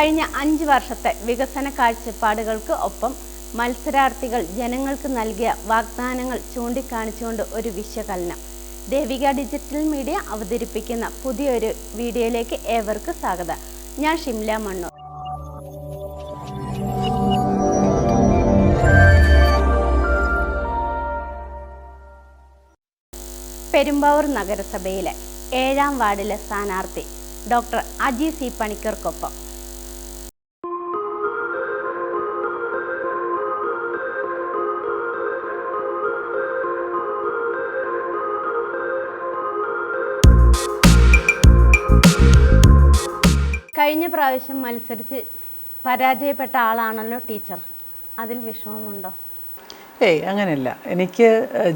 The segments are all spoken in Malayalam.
കഴിഞ്ഞ അഞ്ച് വർഷത്തെ വികസന കാഴ്ചപ്പാടുകൾക്ക് ഒപ്പം മത്സരാർത്ഥികൾ ജനങ്ങൾക്ക് നൽകിയ വാഗ്ദാനങ്ങൾ ചൂണ്ടിക്കാണിച്ചുകൊണ്ട് ഒരു വിശകലനം ദേവിക ഡിജിറ്റൽ മീഡിയ അവതരിപ്പിക്കുന്ന പുതിയൊരു വീഡിയോയിലേക്ക് ഏവർക്ക് സ്വാഗതം. ഞാൻ ഷിംല മണ്ണൂർ. പെരുമ്പാവൂർ നഗരസഭയിലെ ഏഴാം വാർഡിലെ സ്ഥാനാർത്ഥി ഡോക്ടർ അജി സി പണിക്കർക്കൊപ്പം കഴിഞ്ഞ പ്രാവശ്യം മത്സരിച്ച് പരാജയപ്പെട്ട ആളാണല്ലോ ടീച്ചർ. അതിൽ വിഷമമുണ്ടോ? ഏയ് അങ്ങനെയല്ല. എനിക്ക്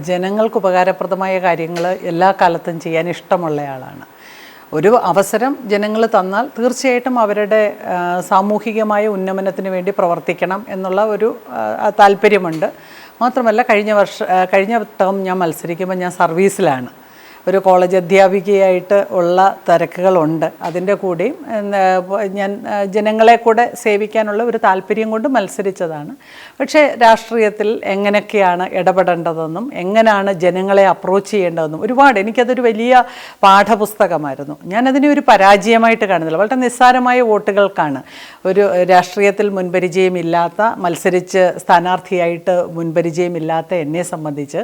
ജനങ്ങൾക്ക് ഉപകാരപ്രദമായ കാര്യങ്ങൾ എല്ലാ കാലത്തും ചെയ്യാൻ ഇഷ്ടമുള്ള ആളാണ്. ഒരു അവസരം ജനങ്ങൾ തന്നാൽ തീർച്ചയായിട്ടും അവരുടെ സാമൂഹികമായ ഉന്നമനത്തിന് വേണ്ടി പ്രവർത്തിക്കണം എന്നുള്ള ഒരു താല്പര്യമുണ്ട്. മാത്രമല്ല കഴിഞ്ഞ വർഷം കഴിഞ്ഞ ടേം ഞാൻ മത്സരിക്കുമ്പോൾ ഞാൻ സർവീസിലാണ്. ഒരു കോളേജ് അധ്യാപികയായിട്ട് ഉള്ള തിരക്കുകളുണ്ട്. അതിന്റെ കൂടെയും ഞാൻ ജനങ്ങളെ കൂടെ സേവിക്കാനുള്ള ഒരു താല്പര്യം കൊണ്ട് മത്സരിച്ചതാണ്. പക്ഷേ രാഷ്ട്രീയത്തിൽ എങ്ങനെയൊക്കെയാണ് ഇടപെടേണ്ടതെന്നും എങ്ങനെയാണ് ജനങ്ങളെ അപ്രോച്ച് ചെയ്യേണ്ടതെന്നും ഒരുപാട് എനിക്കതൊരു വലിയ പാഠപുസ്തകമായിരുന്നു. ഞാനതിനെ ഒരു പരാജയമായിട്ട് കാണുന്നില്ല. വളരെ നിസ്സാരമായ വോട്ടുകൾക്കാണ് ഒരു രാഷ്ട്രീയത്തിൽ മുൻപരിചയമില്ലാത്ത മത്സരിച്ച് സ്ഥാനാർത്ഥിയായിട്ട് മുൻപരിചയമില്ലാത്ത എന്നെ സംബന്ധിച്ച്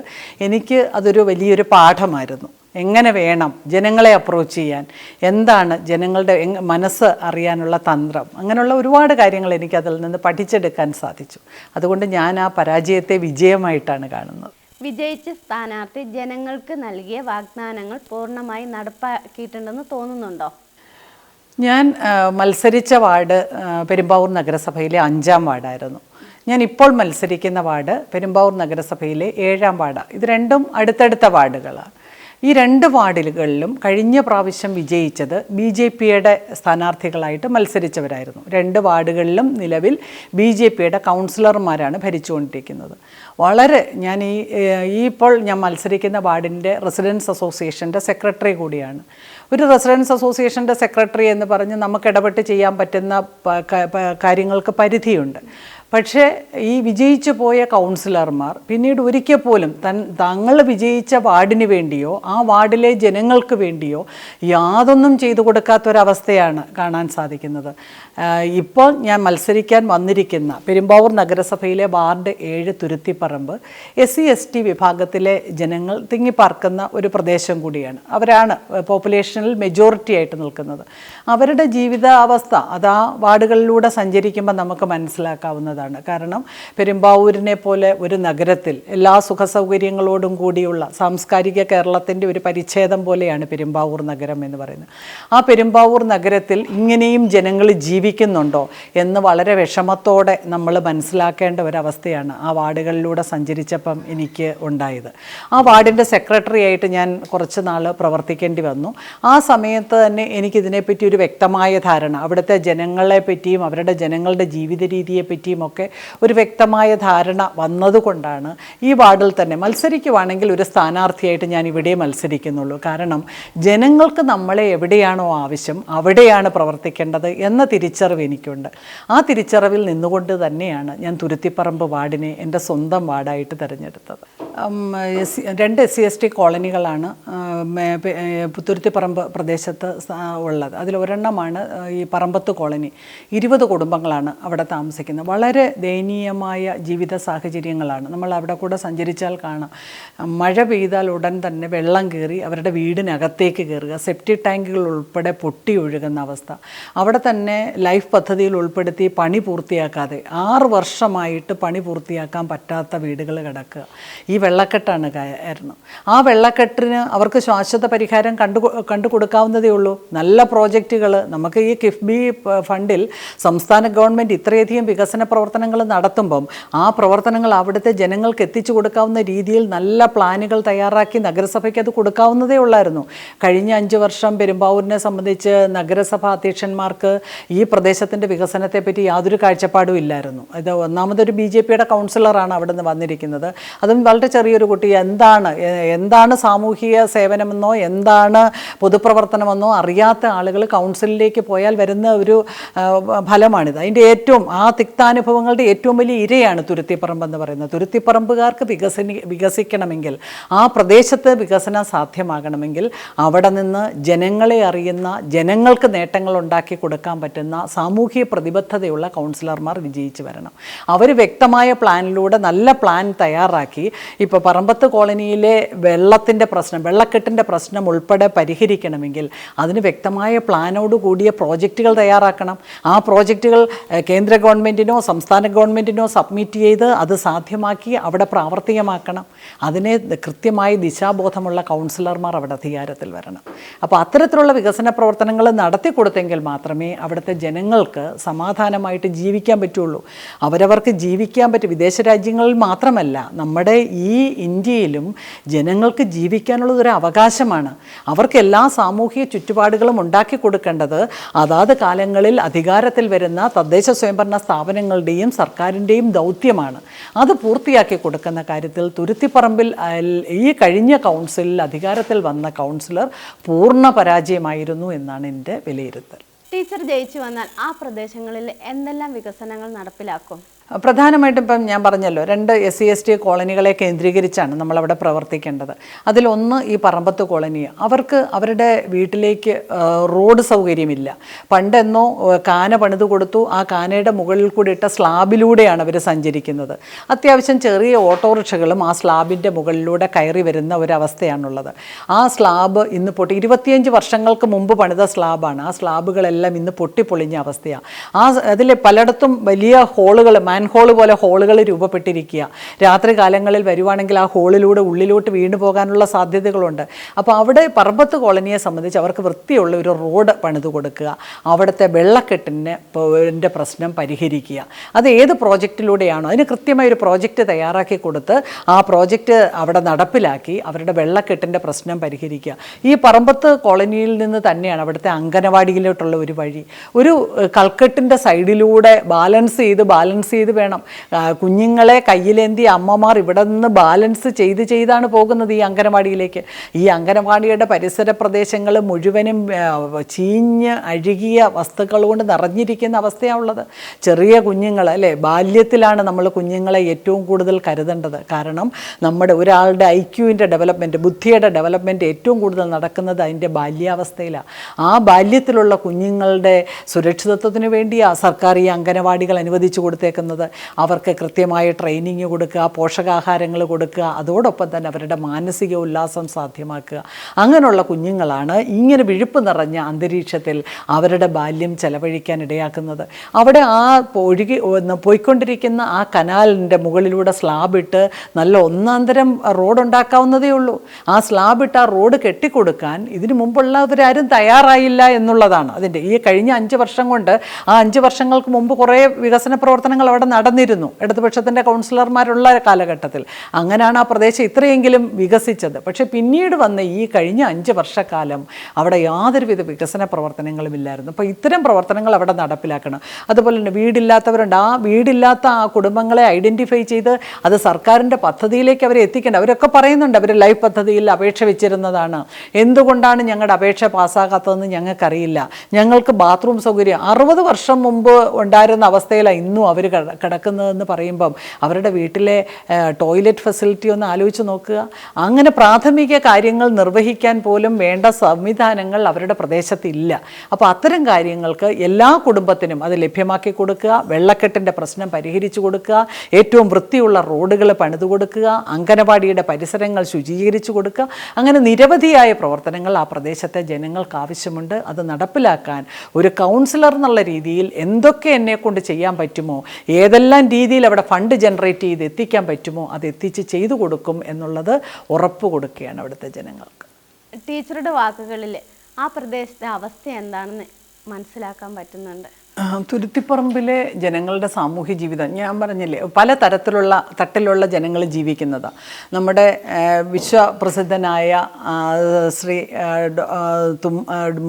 എനിക്ക് അതൊരു വലിയൊരു പാഠമായിരുന്നു. എങ്ങനെ വേണം ജനങ്ങളെ അപ്രോച്ച് ചെയ്യാൻ? എന്താണ് ജനങ്ങളുടെ മനസ്സ് അറിയാനുള്ള തന്ത്രം? അങ്ങനെയുള്ള ഒരുപാട് കാര്യങ്ങൾ എനിക്ക് അതിൽ നിന്ന് പഠിച്ചെടുക്കാൻ സാധിച്ചു. അതുകൊണ്ട് ഞാൻ ആ പരാജയത്തെ വിജയമായിട്ടാണ് കാണുന്നത്. വിജയിച്ച സ്ഥാനാർത്ഥി ജനങ്ങൾക്ക് നൽകിയ വാഗ്ദാനങ്ങൾ പൂർണമായി നടപ്പാക്കിയിട്ടുണ്ടെന്ന് തോന്നുന്നുണ്ടോ? ഞാൻ മത്സരിച്ച വാർഡ് പെരുമ്പാവൂർ നഗരസഭയിലെ അഞ്ചാം വാർഡായിരുന്നു. ഞാൻ ഇപ്പോൾ മത്സരിക്കുന്ന വാർഡ് പെരുമ്പാവൂർ നഗരസഭയിലെ ഏഴാം വാർഡാണ് ഇത് രണ്ടും അടുത്തടുത്ത വാർഡുകളാണ് ഈ രണ്ട് വാർഡുകളിലും കഴിഞ്ഞ പ്രാവശ്യം വിജയിച്ചത് ബി ജെ പിയുടെ സ്ഥാനാർത്ഥികളായിട്ട് മത്സരിച്ചവരായിരുന്നു. രണ്ട് വാർഡുകളിലും നിലവിൽ ബി ജെ പിയുടെ കൗൺസിലർമാരാണ് ഭരിച്ചുകൊണ്ടിരിക്കുന്നത്. വളരെ ഞാൻ ഈ ഈ ഇപ്പോൾ ഞാൻ മത്സരിക്കുന്ന വാർഡിന്റെ റെസിഡൻസ് അസോസിയേഷന്റെ സെക്രട്ടറി കൂടിയാണ്. ഒരു റെസിഡൻസ് അസോസിയേഷന്റെ സെക്രട്ടറി എന്ന് പറഞ്ഞ് നമുക്ക് ഇടപെട്ട് ചെയ്യാൻ പറ്റുന്ന കാര്യങ്ങൾക്ക് പരിധിയുണ്ട്. പക്ഷേ ഈ വിജയിച്ചു പോയ കൗൺസിലർമാർ പിന്നീട് ഒരിക്കൽ പോലും തൻ തങ്ങൾ വിജയിച്ച വാർഡിന് വേണ്ടിയോ ആ വാർഡിലെ ജനങ്ങൾക്ക് വേണ്ടിയോ യാതൊന്നും ചെയ്തു കൊടുക്കാത്തൊരവസ്ഥയാണ് കാണാൻ സാധിക്കുന്നത്. ഇപ്പോൾ ഞാൻ മത്സരിക്കാൻ വന്നിരിക്കുന്ന പെരുമ്പാവൂർ നഗരസഭയിലെ വാർഡ് ഏഴ് Thuruthipparambu S C S T വിഭാഗത്തിലെ ജനങ്ങൾ തിങ്ങിപ്പാർക്കുന്ന ഒരു പ്രദേശം കൂടിയാണ്. അവരാണ് പോപ്പുലേഷനിൽ മെജോറിറ്റി ആയിട്ട് നിൽക്കുന്നത്. അവരുടെ ജീവിതാവസ്ഥ അത് ആ വാർഡുകളിലൂടെ സഞ്ചരിക്കുമ്പോൾ നമുക്ക് മനസ്സിലാക്കാവുന്നതാണ് കാരണം പെരുമ്പാവൂരിനെ പോലെ ഒരു നഗരത്തിൽ എല്ലാ സുഖ സൗകര്യങ്ങളോടും കൂടിയുള്ള സാംസ്കാരിക കേരളത്തിന്റെ ഒരു പരിച്ഛേദം പോലെയാണ് പെരുമ്പാവൂർ നഗരം എന്ന് പറയുന്നത്. ആ പെരുമ്പാവൂർ നഗരത്തിൽ ഇങ്ങനെയും ജനങ്ങൾ ജീവിക്കുന്നുണ്ടോ എന്ന് വളരെ വിഷമത്തോടെ നമ്മൾ മനസ്സിലാക്കേണ്ട ഒരവസ്ഥയാണ് ആ വാർഡുകളിലൂടെ സഞ്ചരിച്ചപ്പം എനിക്ക് ഉണ്ടായത്. ആ വാർഡിന്റെ സെക്രട്ടറി ആയിട്ട് ഞാൻ കുറച്ച് നാൾ പ്രവർത്തിക്കേണ്ടി വന്നു. ആ സമയത്ത് തന്നെ എനിക്കിതിനെപ്പറ്റി ഒരു വ്യക്തമായ ധാരണ. അവിടുത്തെ ജനങ്ങളെ പറ്റിയും അവരുടെ ജനങ്ങളുടെ ജീവിത രീതിയെ പറ്റിയും ഒക്കെ ഒരു വ്യക്തമായ ധാരണ വന്നതുകൊണ്ടാണ് ഈ വാർഡിൽ തന്നെ മത്സരിക്കുവാണെങ്കിൽ ഒരു സ്ഥാനാർത്ഥിയായിട്ട് ഞാൻ ഇവിടെ മത്സരിക്കുന്നുള്ളൂ. കാരണം ജനങ്ങൾക്ക് നമ്മളെ എവിടെയാണോ ആവശ്യം അവിടെയാണ് പ്രവർത്തിക്കേണ്ടത് എന്ന തിരിച്ചറിവ് എനിക്കുണ്ട്. ആ തിരിച്ചറിവിൽ നിന്നുകൊണ്ട് തന്നെയാണ് ഞാൻ തുരുത്തിപ്പറമ്പ് വാർഡിനെ എന്റെ സ്വന്തം വാർഡായിട്ട് തിരഞ്ഞെടുത്തത്. രണ്ട് എസ് സി എസ് ടി കോളനികളാണ് തുരുത്തിപ്പറമ്പ് പ്രദേശത്ത് ഉള്ളത്. അതിൽ ഒരെണ്ണമാണ് ഈ പറമ്പത്ത് കോളനി. ഇരുപത് കുടുംബങ്ങളാണ് അവിടെ താമസിക്കുന്നത്. വളരെ ദയനീയമായ ജീവിത സാഹചര്യങ്ങളാണ്. നമ്മൾ അവിടെ കൂടെ സഞ്ചരിച്ചാൽ കാണാം. മഴ പെയ്താൽ ഉടൻ തന്നെ വെള്ളം കയറി അവരുടെ വീടിനകത്തേക്ക് കയറുക. സെപ്റ്റി ടാങ്കുകൾ ഉൾപ്പെടെ പൊട്ടി ഒഴുകുന്ന അവസ്ഥ. അവിടെ തന്നെ ലൈഫ് പദ്ധതിയിൽ ഉൾപ്പെടുത്തി പണി പൂർത്തിയാക്കാതെ ആറ് വർഷമായിട്ട് പണി പൂർത്തിയാക്കാൻ പറ്റാത്ത വീടുകൾ കിടക്കുക. ഈ വെള്ളക്കെട്ടാണ് കാരണം. ആ വെള്ളക്കെട്ടിന് അവർക്ക് ശാശ്വത പരിഹാരം കണ്ടു കണ്ടു കൊടുക്കാവുന്നതേ ഉള്ളൂ. നല്ല പ്രോജക്റ്റുകൾ. നമുക്ക് ഈ കിഫ്ബി ഫണ്ടിൽ സംസ്ഥാന ഗവൺമെന്റ് ഇത്രയധികം വികസന പ്രവർത്തനങ്ങൾ നടത്തുമ്പം ആ പ്രവർത്തനങ്ങൾ അവിടുത്തെ ജനങ്ങൾക്ക് എത്തിച്ചു കൊടുക്കാവുന്ന രീതിയിൽ നല്ല പ്ലാനുകൾ തയ്യാറാക്കി നഗരസഭയ്ക്ക് അത് കൊടുക്കാവുന്നതേ ഉള്ളായിരുന്നു. കഴിഞ്ഞ അഞ്ച് വർഷം പെരുമ്പാവൂരിനെ സംബന്ധിച്ച് നഗരസഭാ അധ്യക്ഷന്മാർക്ക് ഈ പ്രദേശത്തിന്റെ വികസനത്തെപ്പറ്റി യാതൊരു കാഴ്ചപ്പാടും ഇല്ലായിരുന്നു. ഇത് ഒന്നാമതൊരു ബി ജെ പിയുടെ കൗൺസിലറാണ് അവിടെ നിന്ന് വന്നിരിക്കുന്നത്. അതും വളരെ ചെറിയൊരു കുട്ടി. എന്താണ് എന്താണ് സാമൂഹിക സേവനമെന്നോ എന്താണ് പൊതുപ്രവർത്തനമെന്നോ അറിയാത്ത ആളുകൾ കൗൺസിലിലേക്ക് പോയാൽ വരുന്ന ഒരു ഫലമാണിത്. അതിന്റെ ഏറ്റവും ആ തിക്താനുഭവങ്ങളുടെ ഏറ്റവും വലിയ ഇരയാണ് തുരുത്തിപ്പറമ്പ് എന്ന് പറയുന്നത്. തുരുത്തിപ്പറമ്പുകാർക്ക് വികസനി വികസിക്കണമെങ്കിൽ ആ പ്രദേശത്ത് വികസനം സാധ്യമാകണമെങ്കിൽ അവിടെ നിന്ന് ജനങ്ങളെ അറിയുന്ന ജനങ്ങൾക്ക് നേട്ടങ്ങൾ ഉണ്ടാക്കി കൊടുക്കാൻ പറ്റുന്ന സാമൂഹിക പ്രതിബദ്ധതയുള്ള കൗൺസിലർമാർ വിജയിച്ചു വരണം. അവർ വ്യക്തമായ പ്ലാനിലൂടെ നല്ല പ്ലാൻ തയ്യാറാക്കി ഇപ്പോൾ പറമ്പത്ത് കോളനിയിലെ വെള്ളത്തിന്റെ പ്രശ്നം വെള്ളക്കെട്ടിന്റെ പ്രശ്നം ഉൾപ്പെടെ പരിഹരിക്കണമെങ്കിൽ അതിന് വ്യക്തമായ പ്ലാനോട് കൂടിയ പ്രോജക്റ്റുകൾ തയ്യാറാക്കണം. ആ പ്രോജക്റ്റുകൾ കേന്ദ്ര ഗവൺമെന്റിനോ സംസ്ഥാന ഗവൺമെന്റിനോ സബ്മിറ്റ് ചെയ്ത് അത് സാധ്യമാക്കി അവിടെ പ്രാവർത്തികമാക്കണം. അതിനെ കൃത്യമായി ദിശാബോധമുള്ള കൗൺസിലർമാർ അവിടെ അധികാരത്തിൽ വരണം. അപ്പോൾ അത്തരത്തിലുള്ള വികസന പ്രവർത്തനങ്ങൾ നടത്തി കൊടുത്തെങ്കിൽ മാത്രമേ അവിടുത്തെ ജനങ്ങൾക്ക് സമാധാനമായിട്ട് ജീവിക്കാൻ പറ്റുള്ളൂ. അവരവർക്ക് ജീവിക്കാൻ പറ്റും വിദേശ രാജ്യങ്ങളിൽ മാത്രമല്ല നമ്മുടെ ഈ ഇന്ത്യയിലും ജനങ്ങൾക്ക് ജീവിക്കാനുള്ളത് ഒരു അവകാശമാണ്. അവർക്ക് എല്ലാ സാമൂഹിക ചുറ്റുപാടുകളും ഉണ്ടാക്കി കൊടുക്കേണ്ടത് അതാത് കാലങ്ങളിൽ അധികാരത്തിൽ വരുന്ന തദ്ദേശ സ്വയംഭരണ സ്ഥാപനങ്ങളുടെയും സർക്കാരിന്റെയും ദൗത്യമാണ്. അത് പൂർത്തിയാക്കി കൊടുക്കുന്ന കാര്യത്തിൽ തുരുത്തിപ്പറമ്പിൽ ഈ കഴിഞ്ഞ കൗൺസിലിൽ അധികാരത്തിൽ വന്ന കൗൺസിലർ പൂർണ പരാജയമായിരുന്നു എന്നാണ് എന്റെ വിലയിരുത്തൽ. ടീച്ചർ ജയിച്ചു വന്നാൽ ആ പ്രദേശങ്ങളിൽ എന്തെല്ലാം വികസനങ്ങൾ നടപ്പിലാക്കും? പ്രധാനമായിട്ടും ഇപ്പം ഞാൻ പറഞ്ഞല്ലോ രണ്ട് എസ് സി എസ് ടി കോളനികളെ കേന്ദ്രീകരിച്ചാണ് നമ്മളവിടെ പ്രവർത്തിക്കേണ്ടത്. അതിലൊന്ന് ഈ പറമ്പത്ത് കോളനി അവർക്ക് അവരുടെ വീട്ടിലേക്ക് റോഡ് സൗകര്യമില്ല. പണ്ടെന്നോ കാന പണിത് കൊടുത്തു ആ കാനയുടെ മുകളിൽ കൂടി ഇട്ട സ്ലാബിലൂടെയാണ് അവർ സഞ്ചരിക്കുന്നത്. അത്യാവശ്യം ചെറിയ ഓട്ടോറിക്ഷകളും ആ സ്ലാബിന്റെ മുകളിലൂടെ കയറി വരുന്ന ഒരവസ്ഥയാണുള്ളത്. ആ സ്ലാബ് ഇന്ന് പൊട്ടി ഇരുപത്തിയഞ്ച് വർഷങ്ങൾക്ക് മുമ്പ് പണിത സ്ലാബാണ്. ആ സ്ലാബുകളെല്ലാം ഇന്ന് പൊട്ടിപ്പൊളിഞ്ഞ അവസ്ഥയാണ് ആ അതിൽ പലയിടത്തും വലിയ ഹോളുകൾ മാൻഹോൾ പോലെ ഹോളുകൾ രൂപപ്പെട്ടിരിക്കുക. രാത്രി കാലങ്ങളിൽ വരുവാണെങ്കിൽ ആ ഹോളിലൂടെ ഉള്ളിലോട്ട് വീണ്ടു പോകാനുള്ള സാധ്യതകളുണ്ട്. അപ്പോൾ അവിടെ പർവത്ത് കോളനിയെ സംബന്ധിച്ച് അവർക്ക് വൃത്തിയുള്ള ഒരു റോഡ് പണിത് കൊടുക്കുക അവിടുത്തെ വെള്ളക്കെട്ടിന്റെ പ്രശ്നം പരിഹരിക്കുക. അത് ഏത് പ്രോജക്റ്റിലൂടെയാണോ അതിന് കൃത്യമായ ഒരു പ്രോജക്റ്റ് തയ്യാറാക്കി കൊടുത്ത് ആ പ്രോജക്റ്റ് അവിടെ നടപ്പിലാക്കി അവരുടെ വെള്ളക്കെട്ടിന്റെ പ്രശ്നം പരിഹരിക്കുക. ഈ പറമ്പത്ത് കോളനിയിൽ നിന്ന് തന്നെയാണ് അവിടുത്തെ അങ്കനവാടിയിലോട്ടുള്ള ഒരു വഴി. ഒരു കൽക്കെട്ടിന്റെ സൈഡിലൂടെ ബാലൻസ് ചെയ്ത് ബാലൻസ് ചെയ്ത് വേണം. കുഞ്ഞുങ്ങളെ കയ്യിലേന്തി അമ്മമാർ ഇവിടെ നിന്ന് ബാലൻസ് ചെയ്ത് ചെയ്താണ് പോകുന്നത് ഈ അങ്കനവാടിയിലേക്ക് ഈ അങ്കനവാടിയുടെ പരിസര പ്രദേശങ്ങൾ മുഴുവനും ചീഞ്ഞ് അഴുകിയ വസ്തുക്കൾ കൊണ്ട് നിറഞ്ഞിരിക്കുന്ന അവസ്ഥയാണുള്ളത്. ചെറിയ കുഞ്ഞുങ്ങൾ അല്ലേ? ബാല്യത്തിലാണ് നമ്മൾ കുഞ്ഞുങ്ങളെ ഏറ്റവും കൂടുതൽ കരുതേണ്ടത്. കാരണം നമ്മുടെ ഒരാളുടെ ഐക്യുവിന്റെ ഡെവലപ്മെന്റ് ബുദ്ധിയുടെ ഡെവലപ്മെന്റ് ഏറ്റവും കൂടുതൽ നടക്കുന്നത് അതിന്റെ ബാല്യാവസ്ഥയിലാണ്. ആ ബാല്യത്തിലുള്ള കുഞ്ഞുങ്ങളുടെ സുരക്ഷിതത്വത്തിന് വേണ്ടിയാണ് സർക്കാർ ഈ അംഗനവാടികൾ അനുവദിച്ചു കൊടുത്തേക്കുന്നത്. അവർക്ക് കൃത്യമായ ട്രെയിനിങ് കൊടുക്കുക പോഷകാഹാരങ്ങൾ കൊടുക്കുക അതോടൊപ്പം തന്നെ അവരുടെ മാനസിക ഉല്ലാസം സാധ്യമാക്കുക. അങ്ങനെയുള്ള കുഞ്ഞുങ്ങളാണ് ഇങ്ങനെ വിഴുപ്പ് നിറഞ്ഞ അന്തരീക്ഷത്തിൽ അവരുടെ ബാല്യം ചെലവഴിക്കാൻ ഇടയാക്കുന്നത്. അവിടെ ആ ഒഴുകി പോയിക്കൊണ്ടിരിക്കുന്ന ആ കനാലിന്റെ മുകളിലൂടെ സ്ലാബ് ഇട്ട് നല്ല ഒന്നാന്തരം റോഡ് ഉണ്ടാക്കാവുന്നതേ ഉള്ളൂ. ആ സ്ലാബ് ഇട്ട് ആ റോഡ് കെട്ടിക്കൊടുക്കാൻ ഇതിനു മുമ്പുള്ളവരാരും തയ്യാറായില്ല എന്നുള്ളതാണ്. അതിന്റെ ഈ കഴിഞ്ഞ അഞ്ച് വർഷം കൊണ്ട് ആ അഞ്ച് വർഷങ്ങൾക്ക് മുമ്പ് കുറേ വികസന പ്രവർത്തനങ്ങൾ അവിടെ നടന്നിരുന്നു. ഇടതുപക്ഷത്തിന്റെ കൗൺസിലർമാരുള്ള കാലഘട്ടത്തിൽ. അങ്ങനെയാണ് ആ പ്രദേശം ഇത്രയെങ്കിലും വികസിച്ചത്. പക്ഷേ പിന്നീട് വന്ന ഈ കഴിഞ്ഞ അഞ്ച് വർഷക്കാലം അവിടെ യാതൊരുവിധ വികസന പ്രവർത്തനങ്ങളും ഇല്ലായിരുന്നു അപ്പോൾ ഇത്തരം പ്രവർത്തനങ്ങൾ അവിടെ നടപ്പിലാക്കണം. അതുപോലെ തന്നെ വീടില്ലാത്തവരുണ്ട്. ആ വീടില്ലാത്ത ആ കുടുംബങ്ങളെ ഐഡന്റിഫൈ ചെയ്ത് അത് സർക്കാരിന്റെ പദ്ധതിയിലേക്ക് അവരെ എത്തിക്കേണ്ട. അവരൊക്കെ പറയുന്നുണ്ട് അവർ ലൈഫ് പദ്ധതിയിൽ അപേക്ഷ വെച്ചിരുന്നതാണ്. എന്തുകൊണ്ടാണ് ഞങ്ങളുടെ അപേക്ഷ പാസ്സാകാത്തതെന്ന് ഞങ്ങൾക്കറിയില്ല. ഞങ്ങൾക്ക് ബാത്റൂം സൗകര്യം അറുപത് വർഷം മുമ്പ് ഉണ്ടായിരുന്ന അവസ്ഥയിലാണ് ഇന്നും അവർ കിടക്കുന്നതെന്ന് പറയുമ്പം അവരുടെ വീട്ടിലെ ടോയ്ലറ്റ് ഫെസിലിറ്റി ഒന്ന് ആലോചിച്ച് നോക്കുക. അങ്ങനെ പ്രാഥമിക കാര്യങ്ങൾ നിർവഹിക്കാൻ പോലും വേണ്ട സംവിധാനങ്ങൾ അവരുടെ പ്രദേശത്തില്ല. അപ്പോൾ അത്തരം കാര്യങ്ങൾക്ക് എല്ലാ കുടുംബത്തിനും അത് ലഭ്യമാക്കി കൊടുക്കുക. വെള്ളക്കെട്ടിന്റെ പ്രശ്നം പരിഹരിച്ചു കൊടുക്കുക. ഏറ്റവും വൃത്തിയുള്ള റോഡുകൾ പണിതു കൊടുക്കുക. അങ്കനവാടിയുടെ പരിസരങ്ങൾ ശുചീകരിച്ചു കൊടുക്കുക. അങ്ങനെ നിരവധിയായ പ്രവർത്തനങ്ങൾ ആ പ്രദേശത്തെ ജനങ്ങൾക്ക് ആവശ്യമുണ്ട്. അത് നടപ്പിലാക്കാൻ ഒരു കൗൺസിലർ എന്നുള്ള രീതിയിൽ എന്തൊക്കെ എന്നെ ചെയ്യാൻ പറ്റുമോ? ഏതെല്ലാം രീതിയിൽ അവിടെ ഫണ്ട് ജനറേറ്റ് ചെയ്ത് എത്തിക്കാൻ പറ്റുമോ അത് എത്തിച്ച് ചെയ്തു കൊടുക്കും എന്നുള്ളത് ഉറപ്പ് കൊടുക്കുകയാണ് അവിടുത്തെ ജനങ്ങൾക്ക്. ടീച്ചറുടെ വാക്കുകളിൽ ആ പ്രദേശത്തെ അവസ്ഥ എന്താണെന്ന് മനസ്സിലാക്കാൻ പറ്റുന്നുണ്ട്. തുരുത്തിപ്പറമ്പിലെ ജനങ്ങളുടെ സാമൂഹ്യ ജീവിതം ഞാൻ പറഞ്ഞില്ലേ പല തരത്തിലുള്ള തട്ടിലുള്ള ജനങ്ങൾ ജീവിക്കുന്നതാണ് നമ്മുടെ വിശ്വപ്രസിദ്ധനായ ശ്രീ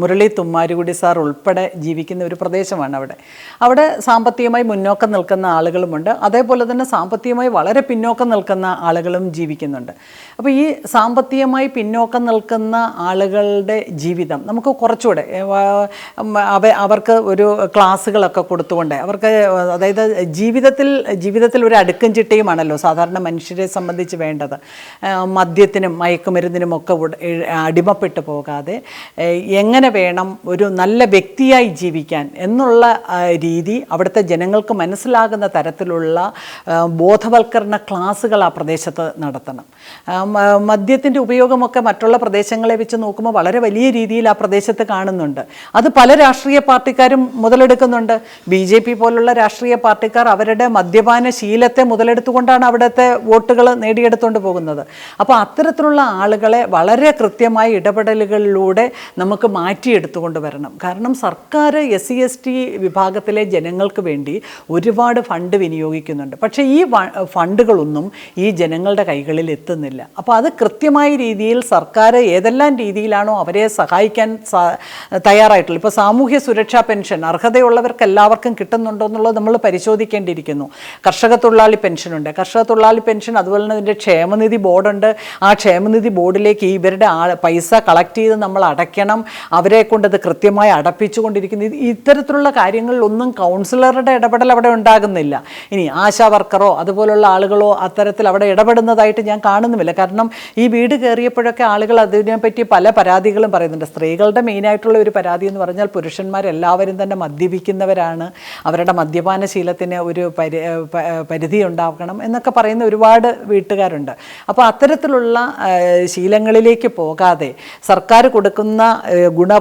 മുരളി തുമ്മാരുകുടി സാർ ഉൾപ്പെടെ ജീവിക്കുന്ന ഒരു പ്രദേശമാണ് അവിടെ. അവിടെ സാമ്പത്തികമായി മുന്നോക്കം നിൽക്കുന്ന ആളുകളുമുണ്ട്. അതേപോലെ തന്നെ സാമ്പത്തികമായി വളരെ പിന്നോക്കം നിൽക്കുന്ന ആളുകളും ജീവിക്കുന്നുണ്ട്. അപ്പോൾ ഈ സാമ്പത്തികമായി പിന്നോക്കം നിൽക്കുന്ന ആളുകളുടെ ജീവിതം നമുക്ക് കുറച്ചുകൂടെ അവർക്ക് ഒരു ക്ലാസ്സുകളൊക്കെ കൊടുത്തുകൊണ്ട് അവർക്ക് അതായത് ജീവിതത്തിൽ ജീവിതത്തിൽ ഒരു അടുക്കും ചിട്ടയുമാണല്ലോ സാധാരണ മനുഷ്യരെ സംബന്ധിച്ച് വേണ്ടത്. മദ്യത്തിനും മയക്കുമരുന്നിനും ഒക്കെ അടിമപ്പെട്ടു പോകാതെ എങ്ങനെ വേണം ഒരു നല്ല വ്യക്തിയായി ജീവിക്കാൻ എന്നുള്ള രീതി അവിടുത്തെ ജനങ്ങൾക്ക് മനസ്സിലാകുന്ന തരത്തിലുള്ള ബോധവൽക്കരണ ക്ലാസ്സുകൾ ആ പ്രദേശത്ത് നടത്തണം. മദ്യത്തിന്റെ ഉപയോഗമൊക്കെ മറ്റുള്ള പ്രദേശങ്ങളെ വെച്ച് നോക്കുമ്പോൾ വളരെ വലിയ രീതിയിൽ ആ പ്രദേശത്ത് കാണുന്നുണ്ട്. അത് പല രാഷ്ട്രീയ പാർട്ടിക്കാരും മുതലെടുക്കുന്നുണ്ട് ബി ജെ പി പോലുള്ള രാഷ്ട്രീയ പാർട്ടിക്കാർ അവരുടെ മദ്യപാന ശീലത്തെ മുതലെടുത്തുകൊണ്ടാണ് അവിടുത്തെ വോട്ടുകൾ നേടിയെടുത്തുകൊണ്ട് പോകുന്നത്. അപ്പോൾ അത്തരത്തിലുള്ള ആളുകളെ വളരെ കൃത്യമായ ഇടപെടലുകളിലൂടെ നമുക്ക് മാറ്റിയെടുത്തുകൊണ്ട് വരണം. കാരണം സർക്കാർ എസ് സി എസ് ടി വിഭാഗത്തിലെ ജനങ്ങൾക്ക് വേണ്ടി ഒരുപാട് ഫണ്ട് വിനിയോഗിക്കുന്നുണ്ട്. പക്ഷേ ഈ ഫണ്ടുകളൊന്നും ഈ ജനങ്ങളുടെ കൈകളിൽ എത്തുന്നില്ല. അപ്പോൾ അത് കൃത്യമായ രീതിയിൽ സർക്കാർ ഏതെല്ലാം രീതിയിലാണോ അവരെ സഹായിക്കാൻ തയ്യാറായിട്ടുള്ളത്. ഇപ്പോൾ സാമൂഹ്യ സുരക്ഷാ പെൻഷൻ അർഹതയുള്ളവർക്ക് എല്ലാവർക്കും കിട്ടുന്നുണ്ടോ എന്നുള്ളത് നമ്മൾ പരിശോധിക്കേണ്ടിയിരിക്കുന്നു. കർഷക തൊഴിലാളി പെൻഷനുണ്ട് കർഷക തൊഴിലാളി പെൻഷൻ അതുപോലെ തന്നെ ഇതിന്റെ ക്ഷേമനിധി ബോർഡുണ്ട്. ആ ക്ഷേമനിധി ബോർഡിലേക്ക് ഇവരുടെ പൈസ കളക്ട് ചെയ്ത് നമ്മൾ അടയ്ക്കണം. അവരെ കൊണ്ടത് കൃത്യമായി അടപ്പിച്ചുകൊണ്ടിരിക്കുന്നു. ഇത് ഇത്തരത്തിലുള്ള കാര്യങ്ങളിലൊന്നും കൗൺസിലറുടെ ഇടപെടൽ അവിടെ ഉണ്ടാകുന്നില്ല. ഇനി ആശാ വർക്കറോ അതുപോലുള്ള ആളുകളോ അത്തരത്തിൽ അവിടെ ഇടപെടുന്നതായിട്ട് ഞാൻ കാണുന്നുമില്ല. കാരണം ഈ വീട് കയറിയപ്പോഴൊക്കെ ആളുകൾ അതിനെപ്പറ്റി പല പരാതികളും പറയുന്നുണ്ട്. സ്ത്രീകളുടെ മെയിനായിട്ടുള്ള ഒരു പരാതി എന്ന് പറഞ്ഞാൽ പുരുഷന്മാരെല്ലാവരും തന്നെ മദ്യപിക്കുന്നവരാണ് അവരുടെ മദ്യപാന ശീലത്തിന് ഒരു പരി പരിധി ഉണ്ടാക്കണം എന്നൊക്കെ പറയുന്ന ഒരുപാട് വീട്ടുകാരുണ്ട്. അപ്പോൾ അത്തരത്തിലുള്ള ശീലങ്ങളിലേക്ക് പോകാതെ സർക്കാർ കൊടുക്കുന്ന ഗുണ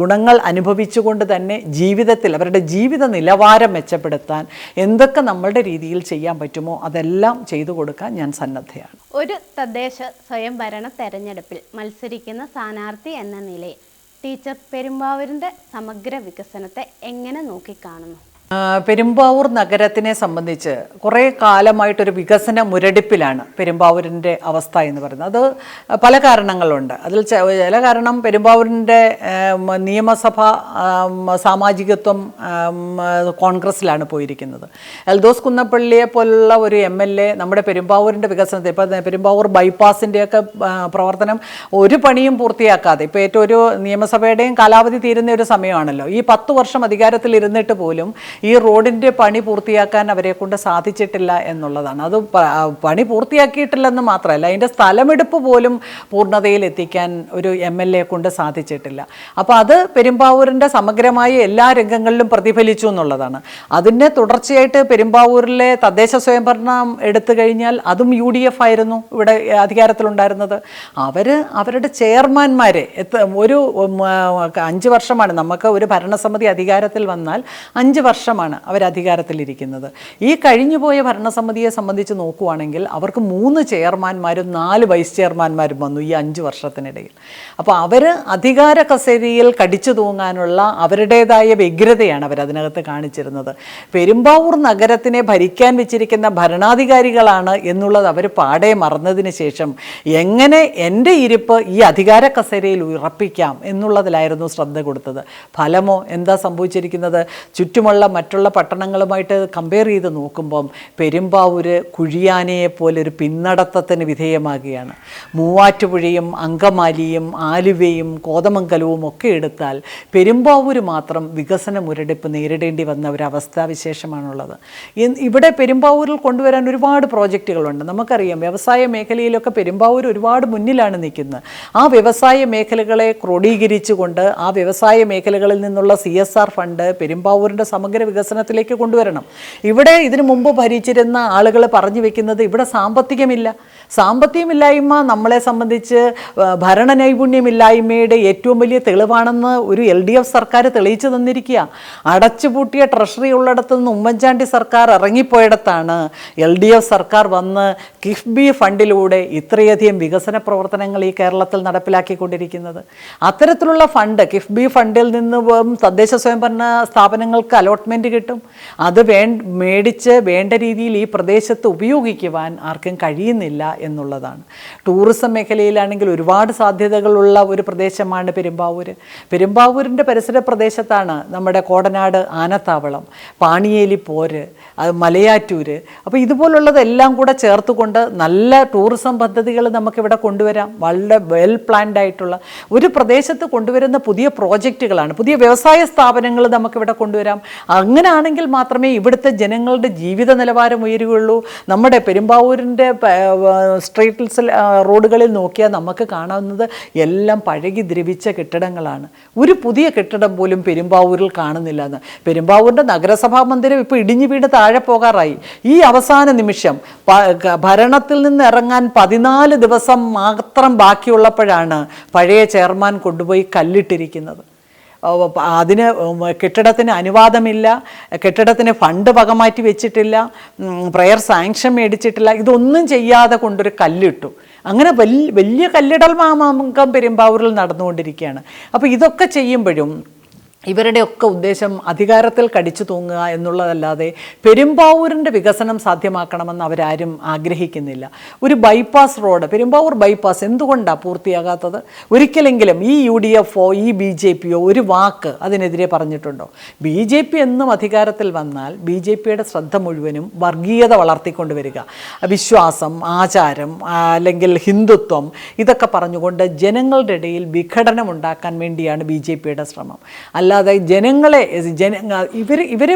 ഗുണങ്ങൾ അനുഭവിച്ചുകൊണ്ട് തന്നെ ജീവിതത്തിൽ അവരുടെ ജീവിത നിലവാരം മെച്ചപ്പെടുത്താൻ എന്തൊക്കെ നമ്മളുടെ രീതിയിൽ ചെയ്യാൻ പറ്റുമോ അതെല്ലാം ചെയ്തു കൊടുക്കാൻ ഞാൻ സന്നദ്ധയാണ്. ഒരു തദ്ദേശ സ്വയംഭരണ തെരഞ്ഞെടുപ്പിൽ മത്സരിക്കുന്ന സ്ഥാനാർത്ഥി എന്ന നിലയിൽ ടീച്ചർ പെരുമ്പാവൂരിന്റെ സമഗ്ര വികസനത്തെ എങ്ങനെ നോക്കിക്കാണുന്നു? പെരുമ്പാവൂർ നഗരത്തിനെ സംബന്ധിച്ച് കുറേ കാലമായിട്ടൊരു വികസന മുരടിപ്പിലാണ് പെരുമ്പാവൂരിന്റെ അവസ്ഥ എന്ന് പറയുന്നത്. അത് പല കാരണങ്ങളുണ്ട്. അതിൽ ചില കാരണം പെരുമ്പാവൂരിന്റെ നിയമസഭ സാമാജികത്വം കോൺഗ്രസ്സിലാണ് പോയിരിക്കുന്നത്. എൽദോസ് കുന്നപ്പള്ളിയെ പോലുള്ള ഒരു എം എൽ എ നമ്മുടെ പെരുമ്പാവൂരിന്റെ വികസനത്തിൽ ഇപ്പോൾ പെരുമ്പാവൂർ ബൈപ്പാസിന്റെയൊക്കെ പ്രവർത്തനം ഒരു പണിയും പൂർത്തിയാക്കാതെ ഇപ്പോൾ ഏറ്റവും ഒരു നിയമസഭയുടെയും കാലാവധി തീരുന്ന ഒരു സമയമാണല്ലോ. ഈ പത്ത് വർഷം അധികാരത്തിൽ ഇരുന്നിട്ട് പോലും ഈ റോഡിന്റെ പണി പൂർത്തിയാക്കാൻ അവരെ കൊണ്ട് സാധിച്ചിട്ടില്ല എന്നുള്ളതാണ്. അത് പണി പൂർത്തിയാക്കിയിട്ടില്ലെന്ന് മാത്രമല്ല അതിന്റെ സ്ഥലമെടുപ്പ് പോലും പൂർണതയിൽ എത്തിക്കാൻ ഒരു എം എൽ എ കൊണ്ട് സാധിച്ചിട്ടില്ല. അപ്പോൾ അത് പെരുമ്പാവൂരിന്റെ സമഗ്രമായ എല്ലാ രംഗങ്ങളിലും പ്രതിഫലിച്ചു എന്നുള്ളതാണ്. അതിന്റെ തുടർച്ചയായിട്ട് പെരുമ്പാവൂരിലെ തദ്ദേശ സ്വയംഭരണം എടുത്തു കഴിഞ്ഞാൽ അതും യു ഡി എഫ് ആയിരുന്നു ഇവിടെ അധികാരത്തിലുണ്ടായിരുന്നത്. അവർ അവരുടെ ചെയർമാൻമാരെ എത്ത- ഒരു അഞ്ച് വർഷമാണ്. നമുക്ക് ഒരു ഭരണസമിതി അധികാരത്തിൽ വന്നാൽ അഞ്ച് വർഷമാണ് അവർ അധികാരത്തിലിരിക്കുന്നത്. ഈ കഴിഞ്ഞുപോയ ഭരണസമിതിയെ സംബന്ധിച്ച് നോക്കുവാണെങ്കിൽ അവർക്ക് മൂന്ന് ചെയർമാന്മാരും നാല് വൈസ് ചെയർമാന്മാരും വന്നു ഈ അഞ്ച് വർഷത്തിനിടയിൽ. അപ്പോൾ അവർ അധികാര കസേരയിൽ കടിച്ചു തൂങ്ങാനുള്ള അവരുടേതായ വ്യഗ്രതയാണ് അവർ അതിനകത്ത് കാണിച്ചിരുന്നത്. പെരുമ്പാവൂർ നഗരത്തിനെ ഭരിക്കാൻ വെച്ചിരിക്കുന്ന ഭരണാധികാരികളാണ് എന്നുള്ളത് അവർ പാടെ മറന്നതിന് ശേഷം എങ്ങനെ എന്റെ ഇരിപ്പ് ഈ അധികാര കസേരയിൽ ഉറപ്പിക്കാം എന്നുള്ളതിലായിരുന്നു ശ്രദ്ധ കൊടുത്തത്. ഫലമോ എന്താ സംഭവിച്ചിരിക്കുന്നത്? ചുറ്റുമുള്ള മറ്റുള്ള പട്ടണങ്ങളുമായിട്ട് കമ്പയർ ചെയ്ത് നോക്കുമ്പം പെരുമ്പാവൂര് കുഴിയാനയെ പോലെ ഒരു പിന്നടത്തത്തിന് വിധേയമാകുകയാണ്. മൂവാറ്റുപുഴയും അങ്കമാലിയും ആലുവയും കോതമംഗലവും ഒക്കെ എടുത്താൽ പെരുമ്പാവൂര് മാത്രം വികസന മുരടിപ്പ് നേരിടേണ്ടി വന്ന ഒരു അവസ്ഥാവിശേഷമാണുള്ളത്. ഇവിടെ പെരുമ്പാവൂരിൽ കൊണ്ടുവരാൻ ഒരുപാട് പ്രോജക്റ്റുകളുണ്ട്. നമുക്കറിയാം വ്യവസായ മേഖലയിലൊക്കെ പെരുമ്പാവൂർ ഒരുപാട് മുന്നിലാണ് നിൽക്കുന്നത്. ആ വ്യവസായ മേഖലകളെ ക്രോഡീകരിച്ചുകൊണ്ട് ആ വ്യവസായ മേഖലകളിൽ നിന്നുള്ള സി ഫണ്ട് പെരുമ്പാവൂരിന്റെ സമഗ്ര വികസനത്തിലേക്ക് കൊണ്ടുവരണം. ഇവിടെ ഇതിനു മുമ്പ് ഭരിച്ചിരുന്ന ആളുകൾ പറഞ്ഞു വെക്കുന്നത് ഇവിടെ സാമ്പത്തികമില്ല. സാമ്പത്തികമില്ലായ്മ നമ്മളെ സംബന്ധിച്ച് ഭരണ നൈപുണ്യമില്ലായ്മയുടെ ഏറ്റവും വലിയ തെളിവാണെന്ന് ഒരു എൽ ഡി എഫ് സർക്കാർ തെളിയിച്ചു തന്നിരിക്കുക. അടച്ചുപൂട്ടിയ ട്രഷറി ഉള്ളിടത്ത് നിന്ന് ഉമ്മൻചാണ്ടി സർക്കാർ ഇറങ്ങിപ്പോയിടത്താണ് എൽ ഡി എഫ് സർക്കാർ വന്ന് കിഫ്ബി ഫണ്ടിലൂടെ ഇത്രയധികം വികസന പ്രവർത്തനങ്ങൾ ഈ കേരളത്തിൽ നടപ്പിലാക്കിക്കൊണ്ടിരിക്കുന്നത്. അത്തരത്തിലുള്ള ഫണ്ട് കിഫ്ബി ഫണ്ടിൽ നിന്ന് തദ്ദേശ സ്വയംഭരണ സ്ഥാപനങ്ങൾക്ക് അലോട്ട്മെന്റ് ഡെവലപ്മെന്റ് കിട്ടും. അത് വേ മേടിച്ച് വേണ്ട രീതിയിൽ ഈ പ്രദേശത്ത് ഉപയോഗിക്കുവാൻ ആർക്കും കഴിയുന്നില്ല എന്നുള്ളതാണ്. ടൂറിസം മേഖലയിലാണെങ്കിൽ ഒരുപാട് സാധ്യതകളുള്ള ഒരു പ്രദേശമാണ് പെരുമ്പാവൂർ. പെരുമ്പാവൂരിന്റെ പരിസര പ്രദേശത്താണ് നമ്മുടെ കോടനാട് ആനത്താവളം പാണിയേലി പോര് അത് മലയാറ്റൂര്. അപ്പോൾ ഇതുപോലുള്ളതെല്ലാം കൂടെ ചേർത്തുകൊണ്ട് നല്ല ടൂറിസം പദ്ധതികൾ നമുക്കിവിടെ കൊണ്ടുവരാം. വളരെ വെൽ പ്ലാൻഡ് ആയിട്ടുള്ള ഒരു പ്രദേശത്ത് കൊണ്ടുവരുന്ന പുതിയ പ്രോജക്റ്റുകളാണ്. പുതിയ വ്യവസായ സ്ഥാപനങ്ങൾ നമുക്കിവിടെ കൊണ്ടുവരാം. അങ്ങനെയാണെങ്കിൽ മാത്രമേ ഇവിടുത്തെ ജനങ്ങളുടെ ജീവിത നിലവാരം ഉയരുകയുള്ളൂ. നമ്മുടെ പെരുമ്പാവൂരിന്റെ സ്ട്രീറ്റ്സിൽ റോഡുകളിൽ നോക്കിയാൽ നമുക്ക് കാണാവുന്നത് എല്ലാം പഴകി ദ്രവിച്ച കെട്ടിടങ്ങളാണ്. ഒരു പുതിയ കെട്ടിടം പോലും പെരുമ്പാവൂരിൽ കാണുന്നില്ല എന്ന്. പെരുമ്പാവൂരിന്റെ നഗരസഭാ മന്ദിരം ഇപ്പോൾ ഇടിഞ്ഞു വീട് താഴെ പോകാറായി. ഈ അവസാന നിമിഷം ഭരണത്തിൽ നിന്ന് ഇറങ്ങാൻ പതിനാല് ദിവസം മാത്രം ബാക്കിയുള്ളപ്പോഴാണ് പഴയ ചെയർമാൻ കൊണ്ടുപോയി കല്ലിട്ടിരിക്കുന്നത്. അതിന് കെട്ടിടത്തിന് അനുവാദമില്ല കെട്ടിടത്തിന് ഫണ്ട് പകമാറ്റി വെച്ചിട്ടില്ല പ്രയർ സാങ്ഷൻ മേടിച്ചിട്ടില്ല ഇതൊന്നും ചെയ്യാതെ കൊണ്ടൊരു കല്ലിട്ടു. അങ്ങനെ വലിയ വലിയ കല്ലിടൽ മാമാങ്കം പെരുമ്പാവൂരിൽ നടന്നുകൊണ്ടിരിക്കുകയാണ്. അപ്പോൾ ഇതൊക്കെ ചെയ്യുമ്പോഴും ഇവരുടെയൊക്കെ ഉദ്ദേശം അധികാരത്തിൽ കടിച്ചു തൂങ്ങുക എന്നുള്ളതല്ലാതെ പെരുമ്പാവൂരിന്റെ വികസനം സാധ്യമാക്കണമെന്ന് അവരാരും ആഗ്രഹിക്കുന്നില്ല. ഒരു ബൈപ്പാസ് റോഡ് പെരുമ്പാവൂർ ബൈപ്പാസ് എന്തുകൊണ്ടാണ് പൂർത്തിയാകാത്തത്? ഒരിക്കലെങ്കിലും ഈ യു ഡി എഫോ ഈ ബി ജെ പിയോ ഒരു വാക്ക് അതിനെതിരെ പറഞ്ഞിട്ടുണ്ടോ? ബി ജെ പി എന്നും അധികാരത്തിൽ വന്നാൽ ബി ജെ പിയുടെ ശ്രദ്ധ മുഴുവനും വർഗീയത വളർത്തിക്കൊണ്ട് വരിക. വിശ്വാസം ആചാരം അല്ലെങ്കിൽ ഹിന്ദുത്വം ഇതൊക്കെ പറഞ്ഞുകൊണ്ട് ജനങ്ങളുടെ ഇടയിൽ വിഘടനം ഉണ്ടാക്കാൻ വേണ്ടിയാണ് ബി ജെ പിയുടെ ശ്രമം. അല്ലാതെ ജനങ്ങളെ ജന ഇവർ ഇവർ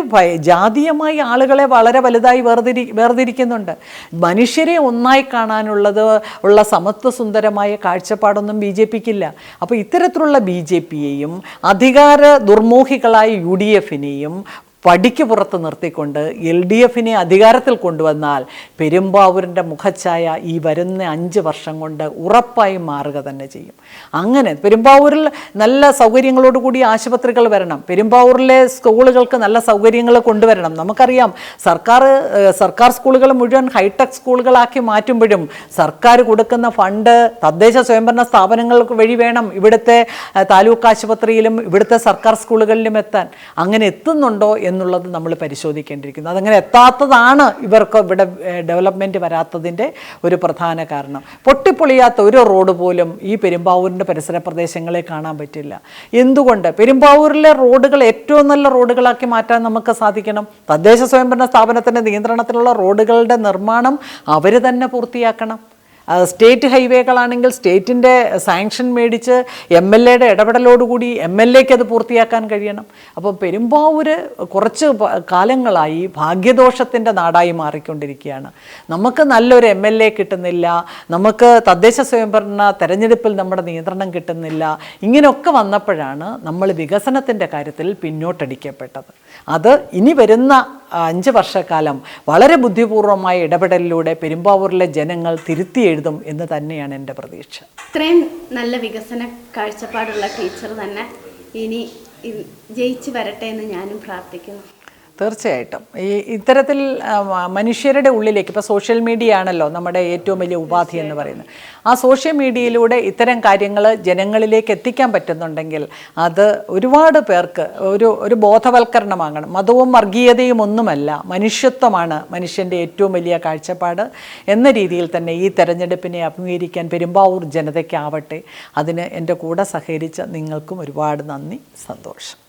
ജാതീയമായി ആളുകളെ വളരെ വലുതായി വേർതിരി വേർതിരിക്കുന്നുണ്ട്. മനുഷ്യരെ ഒന്നായി കാണാനുള്ളത് ഉള്ള സമത്വസുന്ദരമായ കാഴ്ചപ്പാടൊന്നും ബി ജെ പിക്കില്ല. അപ്പോൾ ഇത്തരത്തിലുള്ള ബി ജെ പിയെയും അധികാര ദുർമോഹികളായ യു ഡി എഫിനെയും പടിക്ക് പുറത്ത് നിർത്തിക്കൊണ്ട് എൽ ഡി എഫിനെ അധികാരത്തിൽ കൊണ്ടുവന്നാൽ പെരുമ്പാവൂരിന്റെ മുഖച്ഛായ ഈ വരുന്ന അഞ്ച് വർഷം കൊണ്ട് ഉറപ്പായി മാറുക തന്നെ ചെയ്യും. അങ്ങനെ പെരുമ്പാവൂരിൽ നല്ല സൗകര്യങ്ങളോടുകൂടി ആശുപത്രികൾ വരണം. പെരുമ്പാവൂരിലെ സ്കൂളുകൾക്ക് നല്ല സൗകര്യങ്ങൾ കൊണ്ടുവരണം. നമുക്കറിയാം സർക്കാർ സർക്കാർ സ്കൂളുകൾ മുഴുവൻ ഹൈടെക് സ്കൂളുകളാക്കി മാറ്റുമ്പോഴും സർക്കാർ കൊടുക്കുന്ന ഫണ്ട് തദ്ദേശ സ്വയംഭരണ സ്ഥാപനങ്ങൾക്ക് വഴി വേണം ഇവിടുത്തെ താലൂക്ക് ആശുപത്രിയിലും ഇവിടുത്തെ സർക്കാർ സ്കൂളുകളിലും എത്താൻ. അങ്ങനെ എത്തുന്നുണ്ടോ എന്നുള്ളത് നമ്മൾ പരിശോധിക്കേണ്ടിയിരിക്കുന്നു. അതങ്ങനെ എത്താത്തതാണ് ഇവർക്ക് ഇവിടെ ഡെവലപ്മെന്റ് വരാത്തതിന്റെ ഒരു പ്രധാന കാരണം. പൊട്ടിപ്പൊളിയാത്ത ഒരു റോഡ് പോലും ഈ പെരുമ്പാവൂരിന്റെ പരിസര പ്രദേശങ്ങളിൽ കാണാൻ പറ്റില്ല. എന്തുകൊണ്ട്? പെരുമ്പാവൂരിലെ റോഡുകൾ ഏറ്റവും നല്ല റോഡുകളാക്കി മാറ്റാൻ നമുക്ക് സാധിക്കണം. തദ്ദേശ സ്വയംഭരണ സ്ഥാപനത്തിന്റെ നിയന്ത്രണത്തിലുള്ള റോഡുകളുടെ നിർമ്മാണം അവർ തന്നെ പൂർത്തിയാക്കണം. സ്റ്റേറ്റ് ഹൈവേകളാണെങ്കിൽ സ്റ്റേറ്റിന്റെ സാങ്ഷൻ മേടിച്ച് എം എൽ എയുടെ ഇടപെടലോടുകൂടി എം എൽ എക്ക് അത് പൂർത്തിയാക്കാൻ കഴിയണം. അപ്പോൾ പെരുമ്പാവൂർ കുറച്ച് കാലങ്ങളായി ഭാഗ്യദോഷത്തിന്റെ നാടായി മാറിക്കൊണ്ടിരിക്കുകയാണ്. നമുക്ക് നല്ലൊരു എം എൽ എ കിട്ടുന്നില്ല. നമുക്ക് തദ്ദേശ സ്വയംഭരണ തെരഞ്ഞെടുപ്പിൽ നമ്മുടെ നിയന്ത്രണം കിട്ടുന്നില്ല. ഇങ്ങനെയൊക്കെ വന്നപ്പോഴാണ് നമ്മൾ വികസനത്തിന്റെ കാര്യത്തിൽ പിന്നോട്ടടിക്കപ്പെട്ടത്. അത് ഇനി വരുന്ന അഞ്ച് വർഷക്കാലം വളരെ ബുദ്ധിപൂർവമായ ഇടപെടലിലൂടെ പെരുമ്പാവൂരിലെ ജനങ്ങൾ തിരുത്തി എഴുതും എന്ന് തന്നെയാണ് എന്റെ പ്രതീക്ഷ. ഇത്രയും നല്ല വികസന കാഴ്ചപ്പാടുള്ള ടീച്ചർ തന്നെ ഇനി ജയിച്ചു വരട്ടെ എന്ന് ഞാനും പ്രാർത്ഥിക്കുന്നു. തീർച്ചയായിട്ടും. ഈ ഇത്തരത്തിൽ മനുഷ്യരുടെ ഉള്ളിലേക്ക് ഇപ്പോൾ സോഷ്യൽ മീഡിയ ആണല്ലോ നമ്മുടെ ഏറ്റവും വലിയ ഉപാധി എന്ന് പറയുന്നത്. ആ സോഷ്യൽ മീഡിയയിലൂടെ ഇത്തരം കാര്യങ്ങൾ ജനങ്ങളിലേക്ക് എത്തിക്കാൻ പറ്റുന്നുണ്ടെങ്കിൽ അത് ഒരുപാട് പേർക്ക് ഒരു ഒരു ബോധവൽക്കരണമാകണം മതവും വർഗീയതയും ഒന്നുമല്ല മനുഷ്യത്വമാണ് മനുഷ്യന്റെ ഏറ്റവും വലിയ കാഴ്ചപ്പാട് എന്ന രീതിയിൽ തന്നെ ഈ തെരഞ്ഞെടുപ്പിനെ അഭിമുഖീകരിക്കാൻ പെരുമ്പാവൂർ ജനതയ്ക്കാവട്ടെ അതിന് എന്റെ കൂടെ സഹകരിച്ച നിങ്ങൾക്കും ഒരുപാട് നന്ദി സന്തോഷം.